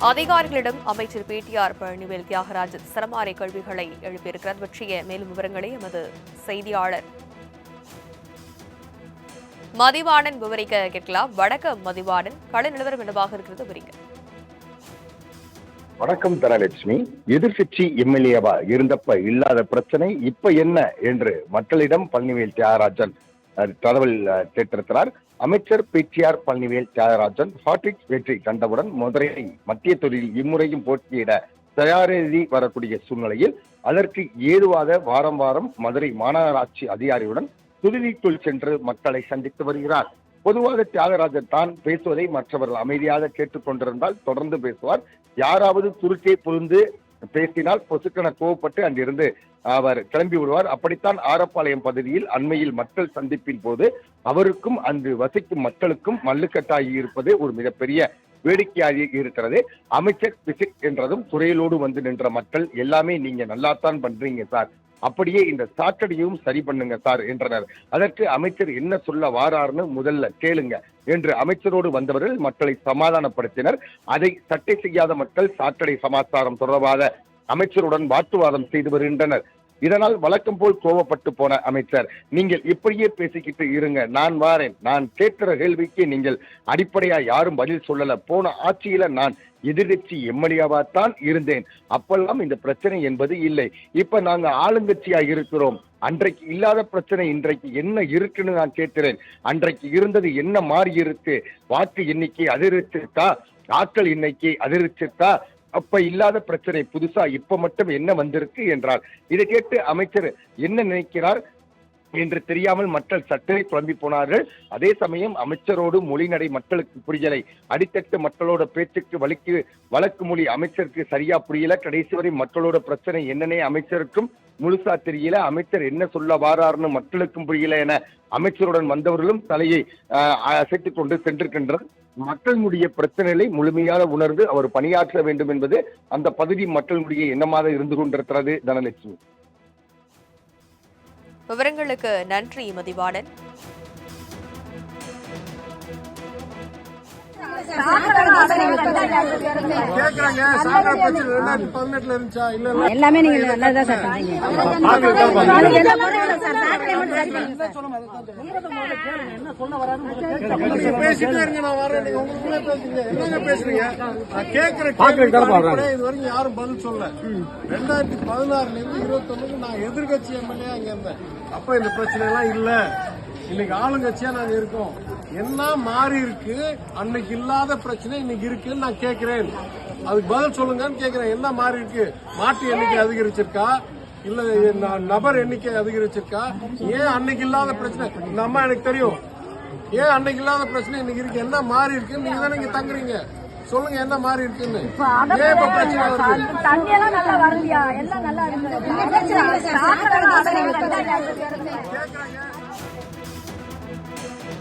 அதிகாரிகளிடம் அமைச்சர் பிடிஆர் பழனிவேல் தியாகராஜன் சரமாரி கேள்விகளை எழுப்பியிருக்கிறார். பற்றிய மேலும் விவரங்களை எமது செய்தியாளர் மதிவாணன் விவரிக்க கேட்கலாம். வடக்கு மதிவாணன். கள நிலவரம் என்னவாக இருக்கிறது? விவரிக்க வணக்கம் தனலட்சுமி. எதிர்கட்சி எம்எல்ஏவா இருந்தப்ப இல்லாத பிரச்சனை இப்ப என்ன? என்று மக்களிடம் பழனிவேல் தியாகராஜன் தகவல் அஹ், கேட்டிருக்கிறார். அமைச்சர் பிடிஆர் பழனிவேல் தியாகராஜன் ஹாட்ரிக் வெற்றி கண்டவுடன் மதுரையை மத்திய தொழில் இம்முறையும் போட்டியிட தயாரெழுதி வரக்கூடிய சூழ்நிலையில் அதற்கு ஏதுவாக வாரம் வாரம் மதுரை மாநகராட்சி அதிகாரியுடன் துதிவிக்குள் சென்று மக்களை சந்தித்து வருகிறார். பொதுவாக தியாகராஜன் தான் பேசுவதை மற்றவர்கள் அமைதியாக கேட்டுக்கொண்டிருந்தால் தொடர்ந்து பேசுவார். யாராவது குறுக்கே புரிந்து பேசினால் பொசுக்கென கோவப்பட்டு அங்கிருந்து அவர் கிளம்பி விடுவார். அப்படித்தான் ஆரப்பாளையம் பகுதியில் அண்மையில் மக்கள் சந்திப்பின் போது அவருக்கும் அங்கு வசிக்கும் மக்களுக்கும் மல்லுக்கட்டாகி இருப்பது ஒரு மிகப்பெரிய வேடிக்கையாக இருக்கிறது. அமைச்சர் விசிட் என்றதும் துறையிலோடு வந்து நின்ற மக்கள் எல்லாமே நீங்க நல்லாத்தான் பண்றீங்க சார். அப்படியே இந்த சாக்கடையும் சரி பண்ணுங்க சார் என்றனர். அதற்கு அமைச்சர் என்ன சொல்ல வாரார்னு முதல்ல கேளுங்க என்று அமைச்சரோடு வந்தவர்கள் மக்களை சமாதானப்படுத்தினர். அதை சட்டை செய்யாத மக்கள் சாக்கடை சமாச்சாரம் தொடர்பாக அமைச்சருடன் வாக்குவாதம் செய்து வருகின்றனர். இதனால் வழக்கம் போல் கோவப்பட்டு போன அமைச்சர். நீங்கள் இப்படியே பேசிக்கிட்டு இருங்க. நான் வாரேன். நான் கேட்கிற கேள்விக்கு நீங்கள் அடிப்படையா யாரும் பதில் சொல்லல. போன ஆட்சியில நான் எதிர்கட்சி எம்எல்ஏவா தான் இருந்தேன். அப்பெல்லாம் இந்த பிரச்சனை என்பது இல்லை. இப்ப நாங்க ஆளுங்கட்சியா இருக்கிறோம். அன்றைக்கு இல்லாத பிரச்சனை இன்றைக்கு என்ன இருக்குன்னு நான் கேட்கிறேன். அன்றைக்கு இருந்தது என்ன மாறி இருக்கு? வாக்கு எண்ணிக்கை அதிகரிச்சிருக்கா? ஆட்கள் எண்ணிக்கை அதிகரிச்சிருக்கா? அப்ப இல்லாத பிரச்சனை புதுசா இப்ப மட்டும் என்ன வந்திருக்கு என்றார் இதை கேட்டு அமைச்சர் என்ன நினைக்கிறார்? என்று தெரியாமல் மக்கள் சற்றே குழம்பி போனார்கள். அதே சமயம் அமைச்சரோடு மொழிநடை மக்களுக்கு புரியலை அடித்தட்டு மக்களோட பேச்சுக்கு வலிக்கு வழக்கு மொழி அமைச்சருக்கு சரியா புரியல. கடைசி வரை மக்களோட பிரச்சனை என்னன்னே அமைச்சருக்கும் முழுசா தெரியல. அமைச்சர் என்ன சொல்ல வாரார்னு மக்களுக்கும் புரியல என அமைச்சருடன் வந்தவர்களும் தலையை அசைத்துக் கொண்டு சென்றிருக்கின்றனர். மக்களுடைய பிரச்சனைகளை முழுமையாக உணர்ந்து அவர் பணியாற்ற வேண்டும் என்பது அந்த பகுதி மக்களுடைய எண்ணமாக இருந்து கொண்டிருக்கிறது தனலட்சுமி. விவரங்களுக்கு நன்றி மதிவாணன் எல்லாமே நீங்க நல்லதா சார் பண்றீங்க அதுக்கு எல்லாம் பரவாயில்ல சார் சாக்கடை பேசிட்டே இருங்க நான் வரேன் நீங்க உங்களுக்குள்ளே பேசுங்க என்னங்க பேசுறீங்க நான் கேக்குற கேள்வி இது வரைக்கும் யாரும் பதில் சொல்ல ரெண்டாயிரத்தி பதினாறுல இருந்து இருபத்தி நான் எதிர்கட்சி எம்எல்ஏ அங்க இருந்தேன் அப்ப இந்த பிரச்சனை எல்லாம் இல்ல இன்னைக்கு ஆளுங்கட்சியா நாங்க இருக்கோம் என்ன மாறி இருக்கு? அன்னைக்கு இல்லாத பிரச்சனை இன்னைக்கு இருக்குன்னு நான் கேக்குறேன். அதுக்கு பதில் சொல்லுங்கன்னு கேக்குறேன். என்ன மாறி இருக்கு? மாட்டு எண்ணிக்கை அதிகரிச்சிருக்கா? இல்ல நபர் எண்ணிக்கை அதிகரிச்சிருக்கா? ஏன் அன்னைக்கு இல்லாத பிரச்சனை? இந்த அம்மா எனக்கு தெரியும். ஏன் அன்னைக்கு இல்லாத பிரச்சனை இன்னைக்கு இருக்கு? என்ன மாறி இருக்கு? நீங்க தானே இங்க தங்குறீங்க. சொல்லுங்க என்ன மாறி இருக்குன்னு. ஏன் இப்ப பிரச்சனை வருது? தண்ணி எல்லாம் நல்லா வருதியா எல்லாம் நல்லா இருக்கு